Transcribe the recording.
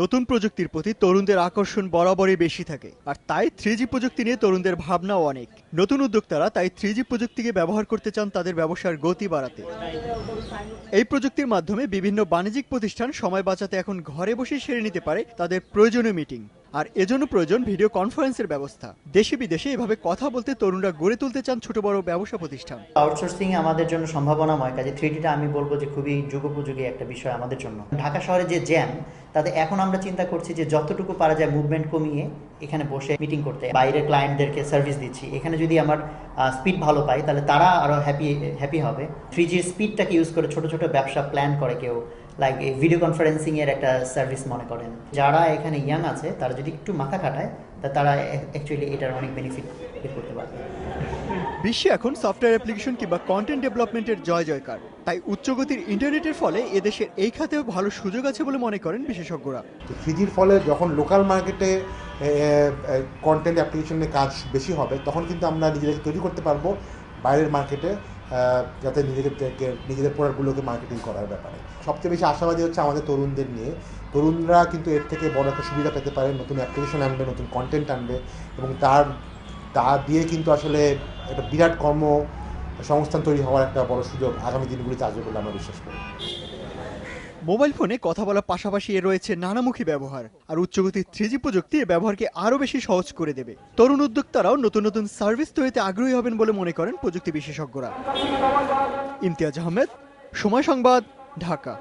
নতুন প্রযুক্তির প্রতি তরুণদের আকর্ষণ বরাবরই বেশি থাকে, আর তাই থ্রি প্রযুক্তি নিয়ে তরুণদের ভাবনাও অনেক। নতুন উদ্যোক্তারা তাই থ্রি প্রযুক্তিকে ব্যবহার করতে চান তাদের ব্যবসার গতি বাড়াতে। এই প্রযুক্তির মাধ্যমে বিভিন্ন বাণিজ্যিক প্রতিষ্ঠান সময় বাঁচাতে এখন ঘরে বসে সেরে নিতে পারে তাদের প্রয়োজনীয় মিটিং আর এজন্য প্রয়োজন ভিডিও কনফারেন্সের ব্যবস্থা। দেশে বিদেশে এভাবে কথা বলতে তরুণরা গড়ে তুলতে চান ছোট বড় ব্যবসা প্রতিষ্ঠান। আউটসোর্সিং আমাদের জন্য সম্ভাবনাময়, কাজে থ্রি ডিটা আমি বলব যে খুবই যুগোপযোগী একটা বিষয় আমাদের জন্য। ঢাকা শহরে যে জ্যাম তাতে এখন আমরা চিন্তা করছি যে যতটুকু পারা যায় মুভমেন্ট কমিয়ে এখানে বসে মিটিং করতে। বাইরে ক্লায়েন্টদেরকে সার্ভিস দিচ্ছি। এখানে যদি আমার স্পিড ভালো পাই, তাহলে তারা আরও হ্যাপি হ্যাপি হবে। থ্রি জির স্পিডটাকে ইউজ করে ছোট ছোট ব্যবসা প্ল্যান করে কেউ। লাইক ভিডিও কনফারেন্সিং এর একটা সার্ভিস মনে করেন। যারা এখানে ইয়াং আছে তারা যদি একটু মাথা খাটায় তা তারা অ্যাকচুয়ালি এটার অনেক বেনিফিট করতে পারবে। বিশ্বে এখন সফটওয়্যার অ্যাপ্লিকেশন কিংবা কন্টেন্ট ডেভেলপমেন্টের জয় জয়কার। তাই উচ্চগতির ইন্টারনেটের ফলে এদেশের এই খাতেও ভালো সুযোগ আছে বলে মনে করেন বিশেষজ্ঞরা। তো থ্রিজির ফলে যখন লোকাল মার্কেটে কন্টেন্ট অ্যাপ্লিকেশনের কাজ বেশি হবে তখন কিন্তু আমরা নিজেদেরকে তৈরি করতে পারব। বাইরের মার্কেটে যাতে নিজেদের নিজেদের প্রোডাক্টগুলোকে মার্কেটিং করার ব্যাপারে। সবচেয়ে বেশি আশাবাদী হচ্ছে আমাদের তরুণদের নিয়ে। তরুণরা কিন্তু এর থেকে বড় একটা সুবিধা পেতে পারে, নতুন অ্যাপ্লিকেশন আনবে, নতুন কন্টেন্ট আনবে এবং তার তা দিয়ে কিন্তু আসলে একটা বিরাট কর্ম সংস্থান তৈরি হওয়ার একটা বড় সুযোগ আগামী দিনগুলিতে আসবে বলে আমরা বিশ্বাস করি। মোবাইল ফোনে কথা বলার পাশাপাশি এ রয়েছে নানামুখী ব্যবহার, আর উচ্চগতির থ্রি প্রযুক্তি এর ব্যবহারকে আরও বেশি সহজ করে দেবে। তরুণ উদ্যোক্তারাও নতুন নতুন সার্ভিস তৈরিতে আগ্রহী হবেন বলে মনে করেন প্রযুক্তি বিশেষজ্ঞরা। ইমতিয়াজ আহমেদ, সময় সংবাদ, ঢাকা।